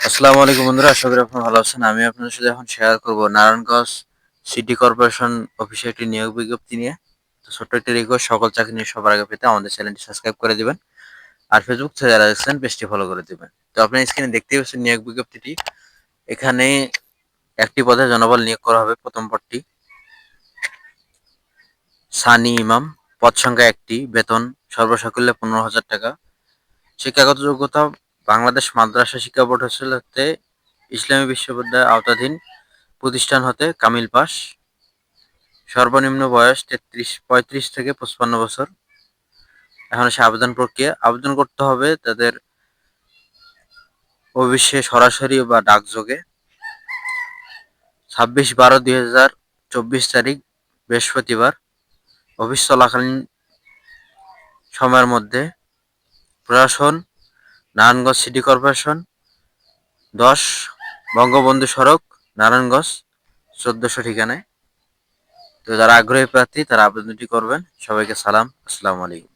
আসসালামু আলাইকুম বন্ধুরা, আশা করি আপনারা ভালো আছেন। আমি আপনাদের সাথে এখন শেয়ার করব নারায়ণগঞ্জ সিটি কর্পোরেশন অফিসে একটি নিয়োগ বিজ্ঞপ্তি নিয়ে। তো ছোট্ট একটি রিকোয়েস্ট সকল চাকরি নিয়ে সবার আগে পেতে আমাদের চ্যানেলটি সাবস্ক্রাইব করে দিবেন। আর ফেসবুক থেকে যারা দেখছেন, পেজটি ফলো করে দিবেন। তো আপনার স্ক্রিনে দেখতেই পাচ্ছেন নিয়োগ বিজ্ঞপ্তিটি। এখানে একটি পদে জনবল নিয়োগ করা হবে, প্রথম পদটি। সানি ইমাম, পদ সংখ্যা একটি, বেতন সর্বসাকুল্যে পনেরো হাজার টাকা। শিক্ষাগত যোগ্যতা বাংলাদেশ মাদ্রাসা শিক্ষা বোর্ড হতে ইসলামী বিশ্ববিদ্যালয়ের আওতাধীন প্রতিষ্ঠান হতে কামিল পাস। সর্বনিম্ন বয়স তেত্রিশ, পঁয়ত্রিশ থেকে পঁচপান্ন বছর। এখন সে আবেদন প্রক্রিয়া, আবেদন করতে হবে তাদের অফিসে সরাসরি বা ডাকযোগে। ছাব্বিশ বারো দুই হাজার চব্বিশ তারিখ, বৃহস্পতিবার, অফিস চলাকালীন সময়ের মধ্যে প্রশাসন নারায়ণগঞ্জ সিটি কর্পোরেশন, দশ বঙ্গবন্ধু সড়ক, নারায়ণগঞ্জ, চোদ্দশো ঠিকানায়। তো যারা আগ্রহী প্রার্থী, তারা আবেদনটি করবেন। সবাইকে সালাম। আসসালামু আলাইকুম।